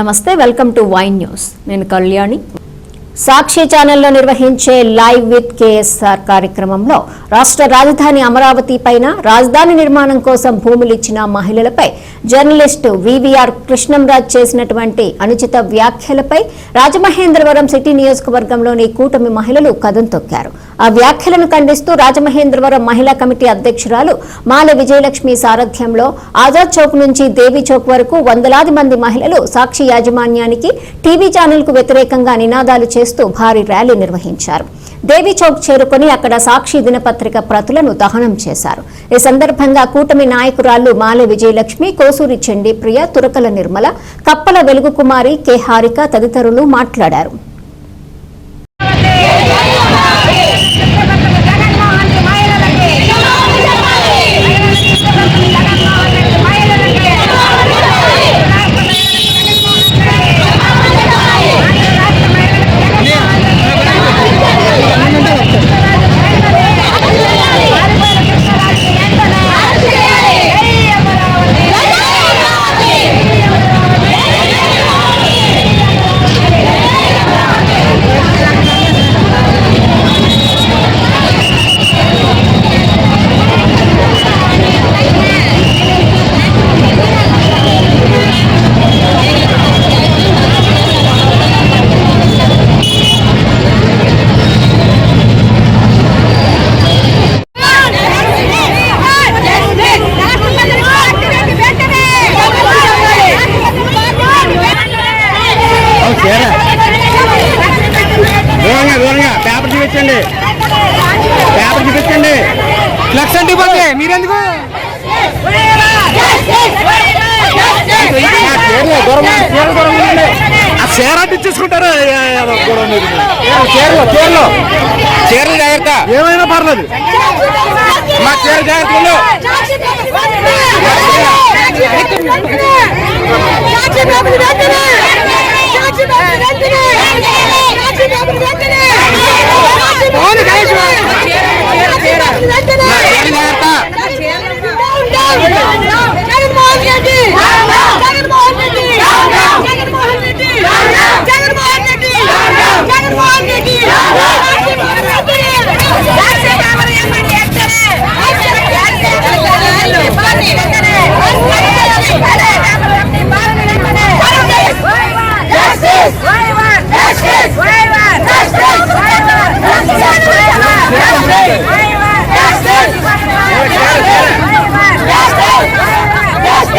నమస్తే welcome to wine news. నేను కళ్యాణి. సాక్షి ఛానల్లో నిర్వహించే లైవ్ విత్ కేఎస్ఆర్ కార్యక్రమంలో రాష్ట్ర రాజధాని అమరావతి పైన రాజధాని నిర్మాణం కోసం భూములు ఇచ్చిన మహిళలపై జర్నలిస్టు వివిఆర్ కృష్ణంరాజ్ చేసినటువంటి అనుచిత వ్యాఖ్యలపై రాజమహేంద్రవరం సిటీ నియోజకవర్గంలోని కూటమి మహిళలు కథం తొక్కారు. ఆ వ్యాఖ్యలను ఖండిస్తూ రాజమహేంద్రవరం మహిళా కమిటీ అధ్యక్షురాలు మాల విజయలక్ష్మి సారథ్యంలో ఆజాద్ చౌక్ నుంచి దేవి చౌక్ వరకు వందలాది మంది మహిళలు సాక్షి యాజమాన్యానికి టీవీ ఛానల్కు వ్యతిరేకంగా నినాదాలు చేస్తూ భారీ ర్యాలీ నిర్వహించారు. దేవి చౌక్ చేరుకుని అక్కడ సాక్షి దినపత్రిక ప్రతులను దహనం చేశారు. ఈ సందర్భంగా కూటమి నాయకురాళ్ళు మాల విజయలక్ష్మి కోసూరి చండీ ప్రియ తురకల నిర్మల కప్పల వెలుగు కుమారి కె. హారిక తదితరులు మాట్లాడారు. Thank you. చూపించండి పేపర్ చూపించండి. ఫ్లెక్స్ అంటే ఇవ్వండి. మీరెందుకు? ఆ చీర ఇచ్చేసుకుంటారు? చీరలు చీరలు. చీరలు జాగ్రత్త. ఏమైనా పర్లేదు. మా చీర జాగ్రత్త ఉండు.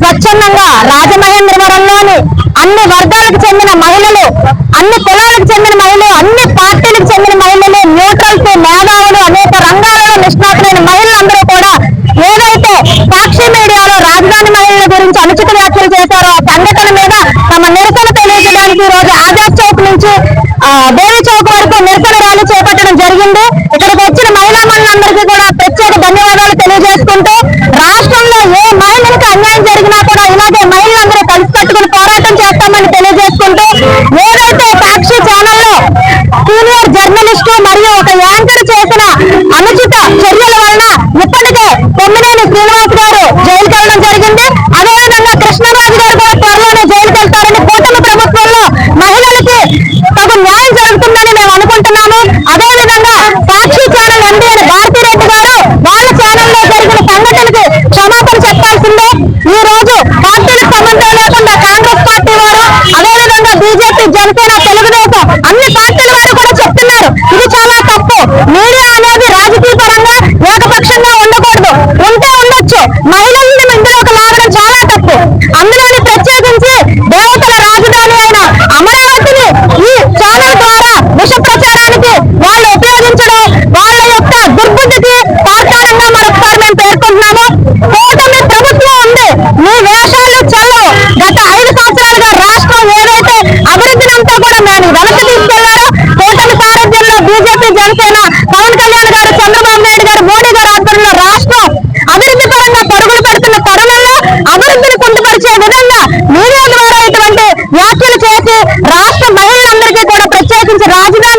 స్వచ్ఛందంగా రాజమహేంద్రవరంలోని అన్ని వర్గాలకు చెందిన మహిళలు అన్ని కులాలకు చెందిన మహిళలు అన్ని పార్టీలకు చెందిన మహిళలు న్యూట్రల్స్ మేధావులు అనేక రంగాలలో నిష్ణాతులైన మహిళలందరూ కూడా ఏదైతే సాక్షి మీడియాలో రాజధాని మహిళల గురించి అనుచిత వ్యాఖ్యలు చేశారో ఆ సంఘటన మీద తమ నిరసన తెలియజేయడానికి రోజు ఆజాద్ చౌక్ నుంచి దేవి చౌక్ వరకు నిరసన ర్యాలీ చేపట్టడం జరిగింది. ఇక్కడికి వచ్చిన మహిళా మహిళలందరికీ కూడా ప్రత్యేక ధన్యవాదాలు తెలియజేసుకుంటూ రాష్ట్రంలో చేస్తామని తెలియజేసుకుంటూ ఏదైతే బీజేపీ జనసేన తెలుగుదేశం అన్ని పార్టీల వారు కూడా చెప్తున్నారు. ఇది చాలా తప్పు. మీడియా అనేది రాజకీయ పరంగా ఏకపక్షంగా ఉండకూడదు. ఉంటే ఉండొచ్చు. మహిళల్ని ఒక లాగడం చాలా తప్పు. అందులోని ప్రత్యేకించి దేవతల రాజధాని అయిన అమరావతిని ఈ ఛానల్ ద్వారా విష ప్రచారానికి మీడియా ద్వారా ఇటువంటి వ్యాఖ్యలు చేసి రాష్ట్ర మహిళలందరికీ కూడా ప్రత్యేకించి రాజధాని